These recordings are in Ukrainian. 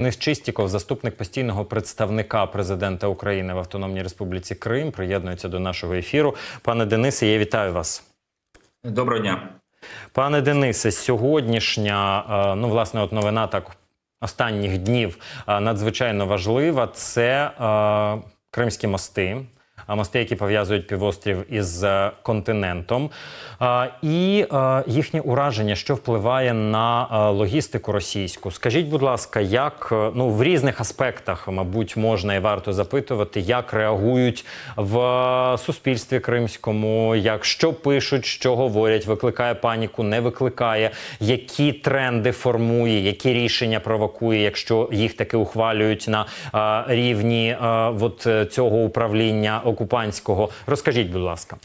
Денис Чистіков, заступник постійного представника президента України в Автономній Республіці Крим, приєднується до нашого ефіру. Пане Денисе, я вітаю вас. Доброго дня. Пане Денисе, сьогоднішня е, ну власне, от новина так останніх днів е, надзвичайно важлива. Це е, кримські мости. Мости, які пов'язують півострів із е, континентом, і е, їхнє ураження, що впливає на е, логістику російську. Скажіть, будь ласка, як ну в різних аспектах, мабуть, можна і варто запитувати, як реагують в суспільстві кримському, як що пишуть, що говорять, викликає паніку, не викликає, які тренди формує, які рішення провокує, якщо їх таки ухвалюють на рівні от цього управління окупантського. Розкажіть, будь ласка.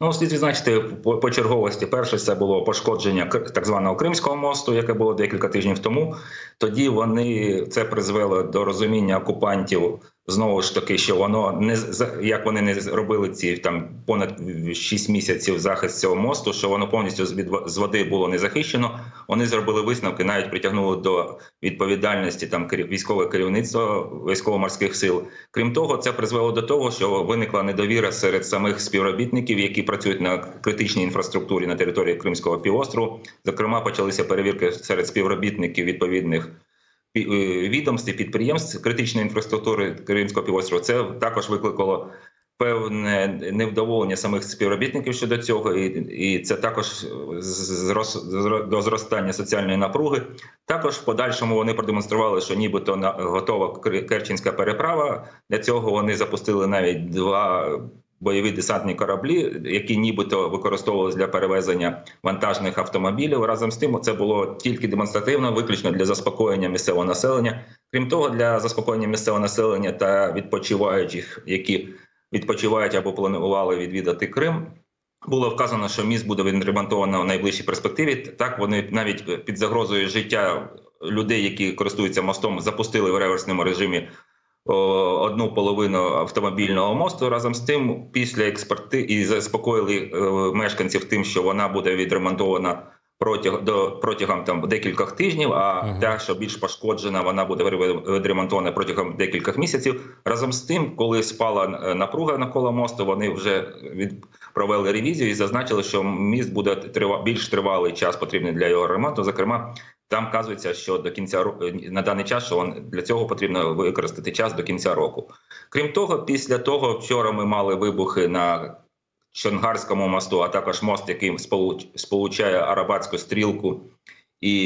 Ну, слід відзначити по, черговості. Перше це було пошкодження так званого Кримського мосту, яке було декілька тижнів тому. Тоді вони це призвело до розуміння окупантів знову ж таки, що воно не як вони не робили ці там понад 6 місяців захист цього мосту, що воно повністю з, води було не захищено. Вони зробили висновки, навіть притягнули до відповідальності там військове керівництво військово-морських сил. Крім того, це призвело до того, що виникла недовіра серед самих співробітників, які працюють на критичній інфраструктурі на території Кримського півострову. Зокрема, почалися перевірки серед співробітників відповідних відомств підприємств критичної інфраструктури Кримського півострова. Це також викликало певне невдоволення самих співробітників щодо цього, і, і це також зрос, зро- до зростання соціальної напруги. Також в подальшому вони продемонстрували, що нібито на готова Керченська переправа. Для цього вони запустили навіть два. Бойові десантні кораблі, які нібито використовувалися для перевезення вантажних автомобілів. Разом з тим, це було тільки демонстративно, виключно для заспокоєння місцевого населення. Крім того, для заспокоєння місцевого населення та відпочиваючих, які відпочивають або планували відвідати Крим. Було вказано, що міст буде відремонтовано в найближчій перспективі. Так вони навіть під загрозою життя людей, які користуються мостом, запустили в реверсному режимі одну половину автомобільного мосту. Разом з тим, після експерти і заспокоїли е, мешканців тим, що вона буде відремонтована протяг до протягом там декількох тижнів. А Мгм. та, що більш пошкоджена, вона буде відремонтована протягом декількох місяців. Разом з тим, коли спала е, напруга навколо мосту, вони вже від провели ревізію і зазначили, що міст буде трива більш тривалий час потрібний для його ремонту. Зокрема, там вказується, що до кінця е, на даний час, що для цього потрібно використати час до кінця року. Крім того, після того вчора ми мали вибухи на Чонгарському мосту, а також мост, який сполучає Арабатську стрілку і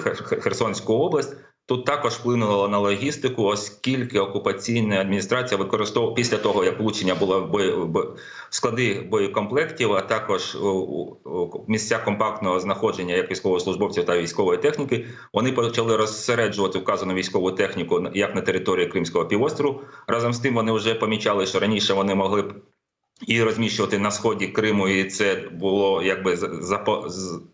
Хер- Хер- Херсонську область. Тут також вплинуло на логістику, оскільки окупаційна адміністрація використовувала після того, як влучення було в бо- склади боєкомплектів, а також у- місця компактного знаходження як військовослужбовців та військової техніки. Вони почали розсереджувати вказану військову техніку як на території Кримського півострову. Разом з тим вони вже помічали, що раніше вони могли і розміщувати на сході Криму, і це було якби за-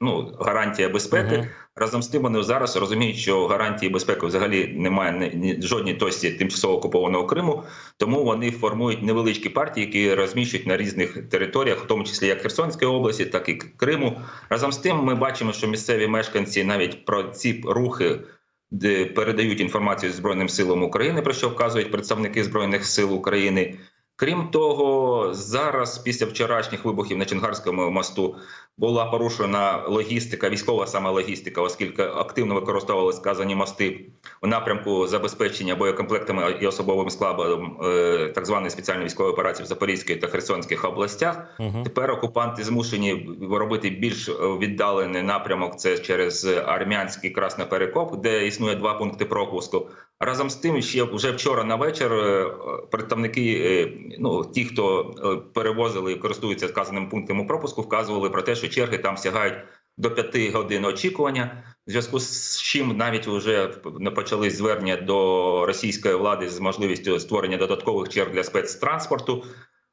ну, гарантія безпеки. Мгм. Разом з тим вони зараз розуміють, що гарантії безпеки взагалі немає ні, ні жодній точці тимчасово окупованого Криму. Тому вони формують невеличкі партії, які розміщують на різних територіях, в тому числі як Херсонської області, так і Криму. Разом з тим, ми бачимо, що місцеві мешканці навіть про ці рухи. Де передають інформацію Збройним силам України, про що вказують представники Збройних сил України. Крім того, зараз після вчорашніх вибухів на Чонгарському мосту була порушена логістика, військова саме логістика, оскільки активно використовували сказані мости у напрямку забезпечення боєкомплектами і особовим складом е, так званої спеціальної військової операції в Запорізькій та Херсонських областях. Мгм. Тепер окупанти змушені робити більш віддалений напрямок. Це через армянський Красноперекоп, де існує два пункти пропуску. Разом з тим, ще вже вчора на вечір е, представники, е, ну ті, хто перевозили і користуються вказаним пунктом пропуску, вказували про те, що черги там сягають до п'яти годин очікування. В зв'язку з чим навіть вже почали звернення до російської влади з можливістю створення додаткових черг для спецтранспорту.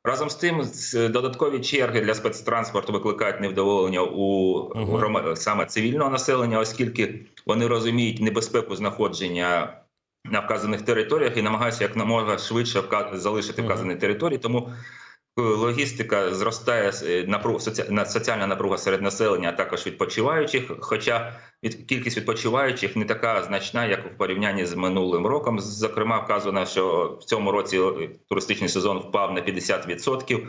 Разом з тим, додаткові черги для спецтранспорту викликають невдоволення у Мгм. грома- саме цивільного населення, оскільки вони розуміють небезпеку знаходження на вказаних територіях і намагаються як намога швидше вка- залишити вказані території. Тому логістика зростає е, соціальна напруга серед населення, а також відпочиваючих. Хоча від кількість відпочиваючих не така значна, як в порівнянні з минулим роком. Зокрема, вказано, що в цьому році е, туристичний сезон впав на 50%.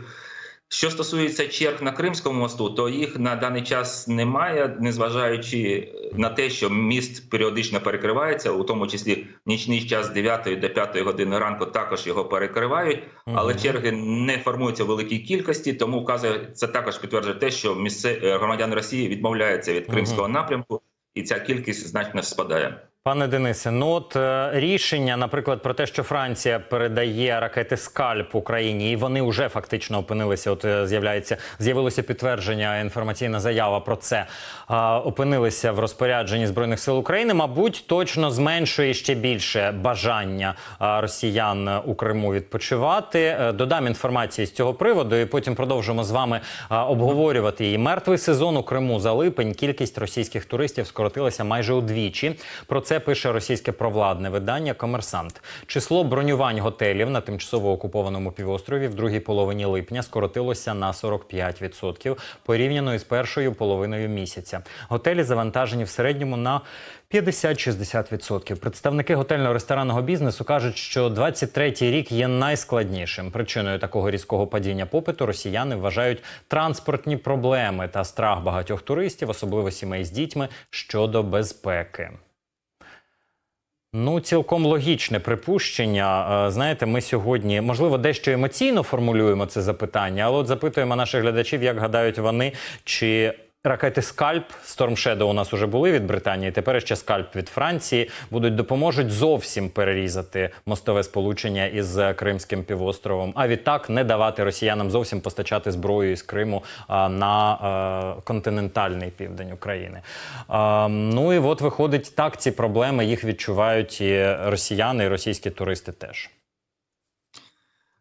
Що стосується черг на Кримському мосту, то їх на даний час немає, незважаючи на те, що міст періодично перекривається, у тому числі в нічний час з 9 до 5 години ранку також його перекривають, але черги не формуються в великій кількості, тому вказує це також підтверджує те, що місце е, громадян Росії відмовляються від кримського напрямку, і ця кількість значно спадає. Пане Денисе, ну от е, рішення, наприклад, про те, що Франція передає ракети скальп Україні, і вони вже фактично опинилися. От е, з'являється з'явилося підтвердження, інформаційна заява про це. опинилися в розпорядженні збройних сил України. Мабуть, точно зменшує ще більше бажання росіян у Криму відпочивати. Е, Додам інформації з цього приводу, і потім продовжимо з вами обговорювати її. Мертвий сезон у Криму за липень. Кількість російських туристів скоротилася майже удвічі. Про це пише російське провладне видання Комерсант. Число бронювань готелів на тимчасово окупованому півострові в другій половині липня скоротилося на 45% порівняно із першою половиною місяця. Готелі завантажені в середньому на 50-60%. Представники готельно-ресторанного бізнесу кажуть, що 23-й рік є найскладнішим. Причиною такого різкого падіння попиту росіяни вважають транспортні проблеми та страх багатьох туристів, особливо сімей з дітьми, щодо безпеки. Ну, цілком логічне припущення. Е, Знаєте, ми сьогодні, можливо, дещо емоційно формулюємо це запитання, але от запитуємо наших глядачів, як гадають вони, чи ракети Скальп Storm Shadow у нас вже були від Британії. Тепер ще Скальп від Франції будуть допоможуть зовсім перерізати мостове сполучення із Кримським півостровом. А відтак не давати росіянам зовсім постачати зброю із Криму а, на е, континентальний південь України. А, ну і от виходить так, ці проблеми їх відчувають і росіяни, і російські туристи теж.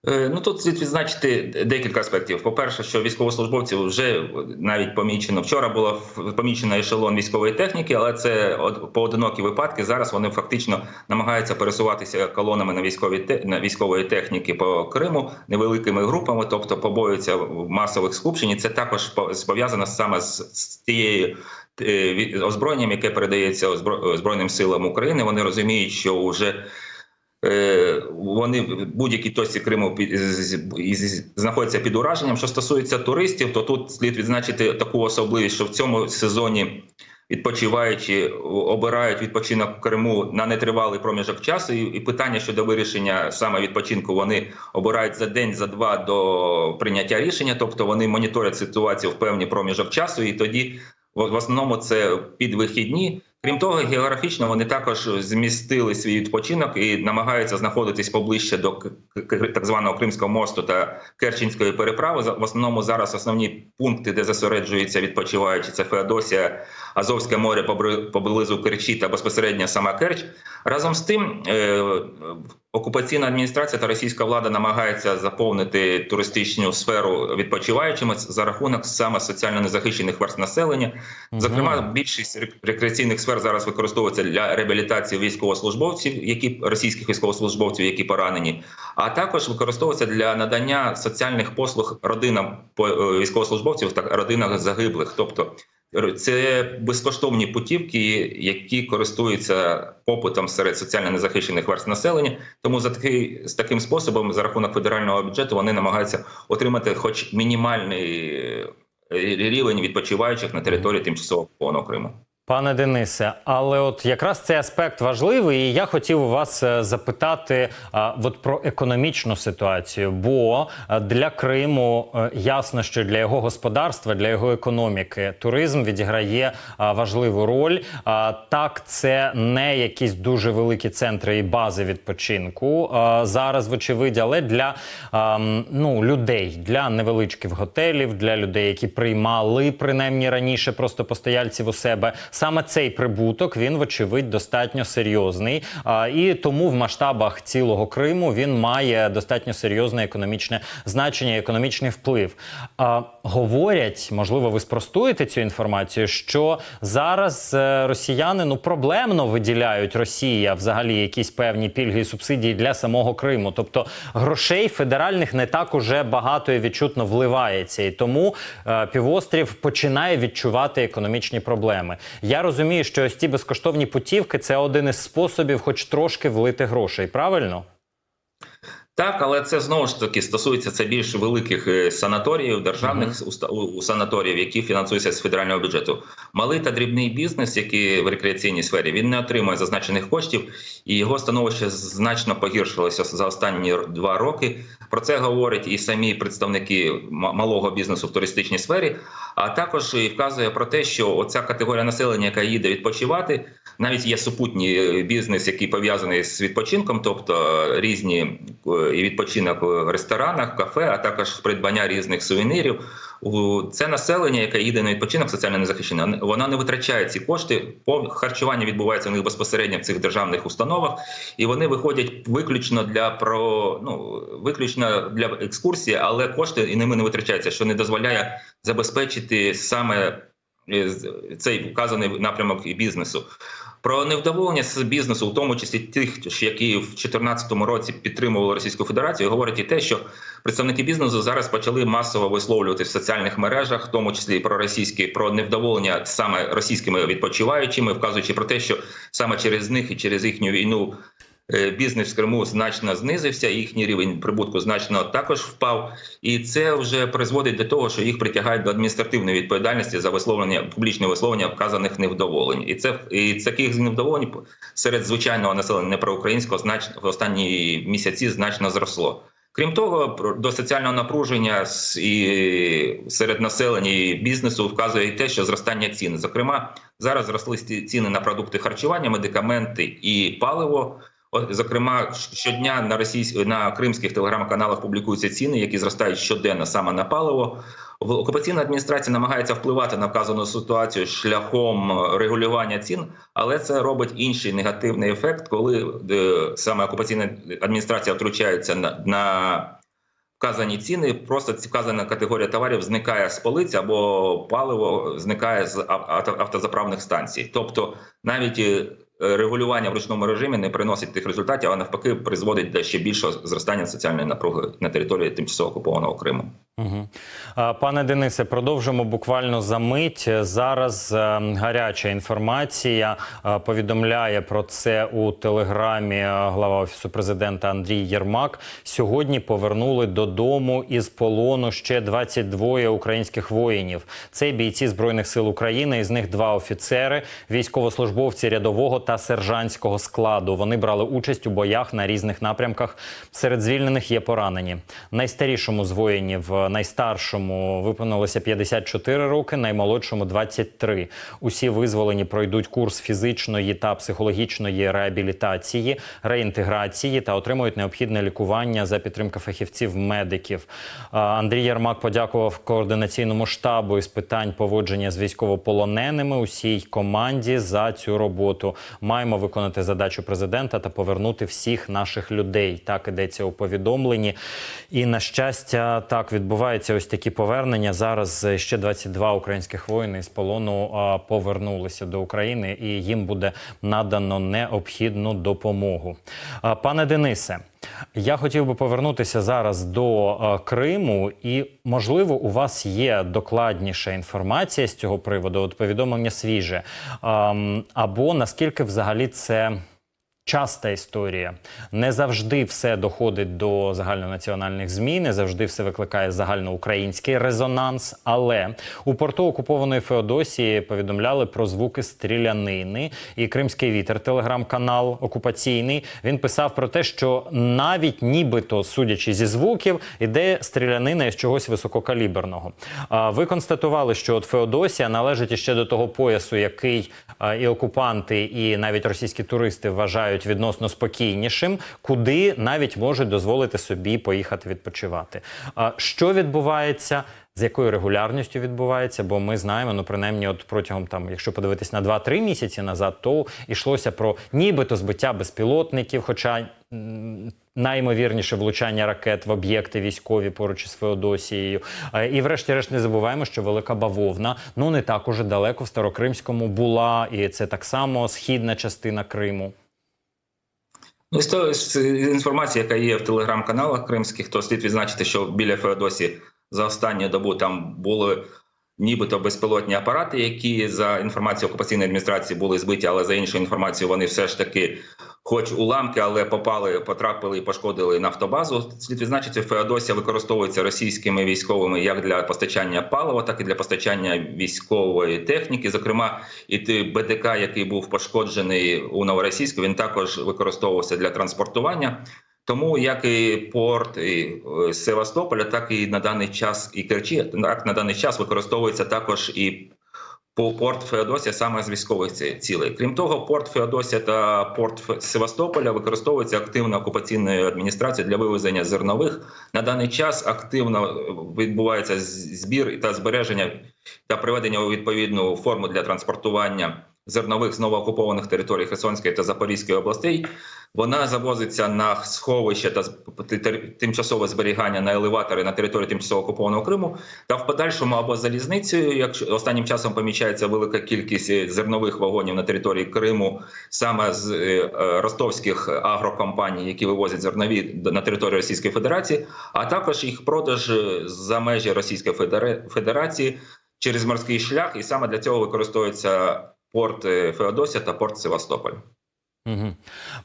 Е, Ну тут слід відзначити декілька аспектів. По-перше, що військовослужбовців вже навіть помічено вчора було помічено ешелон військової техніки, але це од- поодинокі випадки. Зараз вони фактично намагаються пересуватися колонами на військовій те- на військової техніки по Криму невеликими групами, тобто побоюються масових скупчень. І Це також по- пов'язано саме з, з тією. е, Озброєнням, яке передається Озбро- Збройним силам України, вони розуміють, що вже Е, Вони в будь-якій точці Криму знаходяться під ураженням. Що стосується туристів, то тут слід відзначити таку особливість, що в цьому сезоні відпочиваючи обирають відпочинок в Криму на нетривалий проміжок часу. І, питання щодо вирішення саме відпочинку вони обирають за день, за два до прийняття рішення, тобто вони моніторять ситуацію в певний проміжок часу, і тоді в основному це під вихідні. Крім того, географічно вони також змістили свій відпочинок і намагаються знаходитись поближче до так званого Кримського мосту та Керченської переправи. В основному зараз основні пункти, де засереджуються відпочиваючі, це Феодосія, Азовське море поблизу Керчі та безпосередньо сама Керч. Разом з тим, е, окупаційна адміністрація та російська влада намагаються заповнити туристичну сферу відпочиваючими за рахунок саме соціально незахищених верст населення. Зокрема, більшість рекреаційних сфер зараз використовується для реабілітації військовослужбовців, які російських військовослужбовців, які поранені, а також використовується для надання соціальних послуг родинам е, військовослужбовців та родинах загиблих. Тобто це безкоштовні путівки, які користуються попитом серед соціально незахищених верст населення. Тому за такий з таким способом, за рахунок федерального бюджету, вони намагаються отримати, хоч мінімальний е, рівень відпочиваючих на території тимчасово окупованого Криму. Пане Денисе, але от якраз цей аспект важливий, і я хотів вас е, запитати а, от про економічну ситуацію. Бо е, для Криму е, ясно, що для його господарства, для його економіки, туризм відіграє важливу роль. А, так, це не якісь дуже великі центри і бази відпочинку а, зараз, вочевидь, але для а, ну, людей, для невеличких готелів, для людей, які приймали принаймні раніше просто постояльців у себе саме цей прибуток він, вочевидь, достатньо серйозний. А, і тому в масштабах цілого Криму він має достатньо серйозне економічне значення, економічний вплив. А, говорять, можливо, ви спростуєте цю інформацію, що зараз е, росіяни ну проблемно виділяють Росія взагалі якісь певні пільги і субсидії для самого Криму. Тобто грошей федеральних не так уже багато і відчутно вливається, і тому е, півострів починає відчувати економічні проблеми. Я розумію, що ось ці безкоштовні путівки це один із способів, хоч трошки влити грошей. Правильно? Так, але це знову ж таки стосується це більш великих е, санаторіїв, державних у- у санаторіїв, які фінансуються з федерального бюджету. Малий та дрібний бізнес, який в рекреаційній сфері, він не отримує зазначених коштів, і його становище значно погіршилося за останні два роки. Про це говорять і самі представники малого бізнесу в туристичній сфері. А також і вказує про те, що оця категорія населення, яка їде відпочивати, навіть є супутній е, бізнес, який пов'язаний з відпочинком, тобто е, різні е, відпочинок в ресторанах, кафе, а також придбання різних сувенірів. Це населення, яке їде на відпочинок, соціально незахищене, воно не витрачає ці кошти. По харчування відбувається у них безпосередньо в цих державних установах, і вони виходять виключно для про ну виключно для екскурсії, але кошти і ними не витрачаються, що не дозволяє забезпечити саме е, цей вказаний напрямок і бізнесу. Про невдоволення з бізнесу, в тому числі тих, які в 2014 році підтримували Російську Федерацію, говорить і те, що представники бізнесу зараз почали масово висловлювати в соціальних мережах, в тому числі про російські, про невдоволення саме російськими відпочиваючими, вказуючи про те, що саме через них і через їхню війну бізнес в Криму значно знизився, їхній рівень прибутку значно також впав, і це вже призводить до того, що їх притягають до адміністративної відповідальності за висловлення публічне висловлення вказаних невдоволень. І це і таких невдоволень серед звичайного населення непроукраїнського значно в останні місяці значно зросло. Крім того, до соціального напруження і серед населення і бізнесу вказує і те, що зростання цін. Зокрема, зараз зросли ціни на продукти харчування, медикаменти і паливо. Зокрема, щодня на російсь... на кримських телеграм-каналах публікуються ціни, які зростають щоденно саме на паливо. В- Окупаційна адміністрація намагається впливати на вказану ситуацію шляхом регулювання цін, але це робить інший негативний ефект, коли е, саме окупаційна адміністрація втручається на, на вказані ціни. Просто вказана категорія товарів зникає з полиць або паливо зникає з авто- автозаправних станцій. Тобто навіть е, регулювання в ручному режимі не приносить тих результатів, а навпаки призводить до ще більшого зростання соціальної напруги на території тимчасово окупованого Криму. Угу. Пане Денисе, продовжимо буквально за мить. Зараз е, гаряча інформація е, повідомляє про це у телеграмі е, глава офісу президента Андрій Єрмак. Сьогодні повернули додому із полону ще 22 українських воїнів. Це бійці збройних сил України. Із них два офіцери, військовослужбовці рядового та сержантського складу. Вони брали участь у боях на різних напрямках. Серед звільнених є поранені. Найстарішому з воїнів, найстаршому виповнилося 54 роки, наймолодшому 23. Усі визволені пройдуть курс фізичної та психологічної реабілітації, реінтеграції та отримують необхідне лікування за підтримки фахівців медиків. Андрій Ярмак подякував координаційному штабу із питань поводження з військовополоненими усій команді за цю роботу. Маємо виконати задачу президента та повернути всіх наших людей. Так ідеться у повідомленні. І на щастя, так відбуваються ось такі повернення. Зараз ще 22 українських воїни з полону повернулися до України, і їм буде надано необхідну допомогу. Пане Денисе. Я хотів би повернутися зараз до е, Криму, і можливо, у вас є докладніша інформація з цього приводу, от повідомлення свіже. е, або наскільки взагалі це часта історія. Не завжди все доходить до загальнонаціональних змі, не завжди все викликає загальноукраїнський резонанс. Але у порту окупованої Феодосії повідомляли про звуки стрілянини. І Кримський вітер, телеграм-канал окупаційний. Він писав про те, що навіть нібито, судячи зі звуків, іде стрілянина із чогось висококаліберного. Ви констатували, що от Феодосія належить іще до того поясу, який і окупанти, і навіть російські туристи вважають вважають відносно спокійнішим, куди навіть можуть дозволити собі поїхати відпочивати. Що відбувається? З якою регулярністю відбувається, бо ми знаємо, ну принаймні, от протягом там, якщо подивитись на 2-3 місяці назад, то йшлося про нібито збиття безпілотників, хоча м, найімовірніше влучання ракет в об'єкти військові поруч із Феодосією. І, врешті-решт, не забуваємо, що велика бавовна ну не так уже далеко в Старокримському була, і це так само східна частина Криму. Ну, з того- інформації, яка є в телеграм-каналах кримських, то слід відзначити, що біля Феодосі за останню добу там були нібито безпілотні апарати, які за інформацією окупаційної адміністрації були збиті, але за іншою інформацією, вони все ж таки, хоч уламки, але попали, потрапили і пошкодили нафтобазу. Слід відзначити, Феодосія використовується російськими військовими як для постачання палива, так і для постачання військової техніки. Зокрема, і той БДК, який був пошкоджений у Новоросійську, він також використовувався для транспортування. Тому як і порт і е, Севастополя, так і на даний час і Керчі, так на даний час використовується також і по порт Феодосія саме з військових цілей. Крім того, порт Феодосія та порт Севастополя використовується активно окупаційною адміністрацією для вивезення зернових. На даний час активно відбувається збір та збереження та приведення у відповідну форму для транспортування зернових з новоокупованих територій Херсонської та Запорізької областей. Вона завозиться на сховище та тимчасове зберігання на елеватори на території тимчасово окупованого Криму, та в подальшому або залізницею. Якщо останнім часом помічається велика кількість е, зернових вагонів на території Криму, саме з е, е, ростовських агрокомпаній, які вивозять зернові на територію Російської Федерації, а також їх продаж за межі Російської Федерації через морський шлях, і саме для цього використовується порт е, Феодосія та порт Севастополь.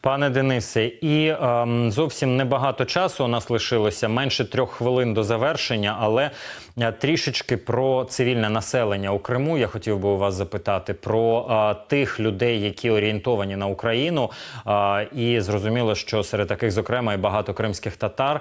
Пане Денисе, і ем, зовсім небагато часу у нас лишилося менше трьох хвилин до завершення, але е, трішечки про цивільне населення у Криму. Я хотів би у вас запитати про е, тих людей, які орієнтовані на Україну. Е, і зрозуміло, що серед таких, зокрема, і багато кримських татар.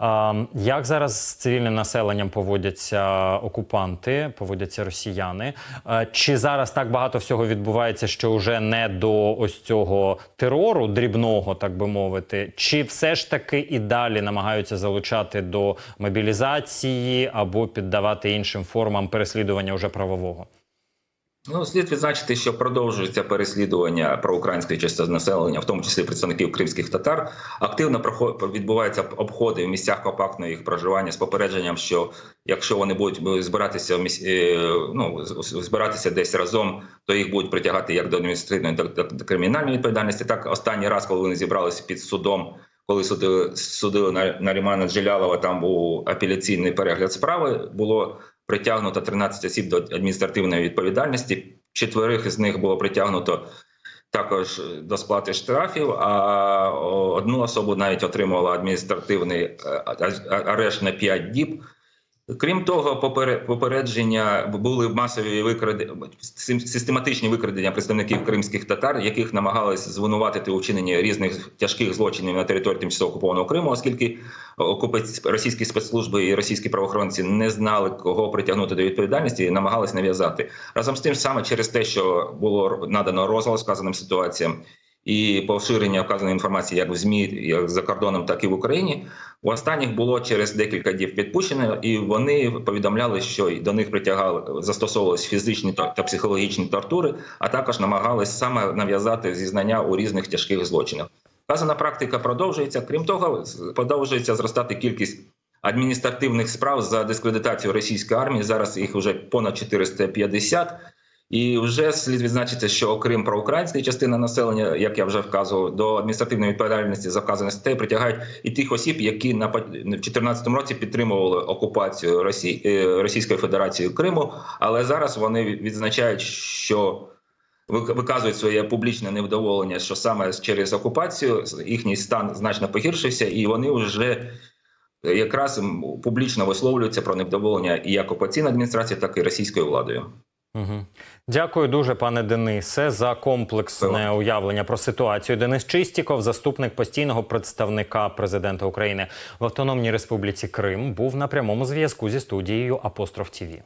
Е, як зараз з цивільним населенням поводяться окупанти, поводяться росіяни? Е, чи зараз так багато всього відбувається, що вже не до ось цього терору дрібного, так би мовити, чи все ж таки і далі намагаються залучати до мобілізації або піддавати іншим формам переслідування уже правового? Ну, слід відзначити, що продовжується переслідування проукраїнської частини населення, в тому числі представників кримських татар. Активно відбуваються обходи в місцях компактного їх проживання з попередженням, що якщо вони будуть збиратися е, ну, збиратися десь разом, то їх будуть притягати як до адміністративної, так так до кримінальної відповідальності. Так, останній раз, коли вони зібралися під судом. Коли судили, судили на, Нарімана Джелялова, там був апеляційний перегляд справи, було притягнуто 13 осіб до адміністративної відповідальності. Четверих з них було притягнуто також до сплати штрафів. А одну особу навіть отримувала адміністративний е, арешт на 5 діб. Крім того, попере- попередження були масові викрадення, систематичні викрадення представників кримських татар, яких намагалися звинуватити у вчиненні різних тяжких злочинів на території тимчасово окупованого Криму, оскільки російські спецслужби і російські правоохоронці не знали, кого притягнути до відповідальності, і намагалися нав'язати разом з тим, саме через те, що було надано розголос сказаним ситуаціям. І поширення вказаної інформації як в змі, як за кордоном, так і в Україні. У останніх було через декілька днів підпущено, і вони повідомляли, що до них притягали застосовувалися фізичні та психологічні тортури, а також намагались саме нав'язати зізнання у різних тяжких злочинах. Вказана практика продовжується. Крім того, продовжується зростати кількість адміністративних справ за дискредитацію російської армії. Зараз їх вже понад 450. І вже слід відзначити, що окрім проукраїнської частини населення, як я вже вказував, до адміністративної відповідальності за вказані статей притягають і тих осіб, які на по- в 2014 році підтримували окупацію Росії е, Російської Федерації Криму, але зараз вони відзначають, що вик- виказують своє публічне невдоволення, що саме через окупацію їхній стан значно погіршився, і вони вже якраз публічно висловлюються про невдоволення і як окупаційної адміністрації, так і російською владою. Угу. Дякую дуже, пане Денисе, за комплексне уявлення про ситуацію. Денис Чистіков, заступник постійного представника президента України в Автономній Республіці Крим, був на прямому зв'язку зі студією Апостроф ТІВІ.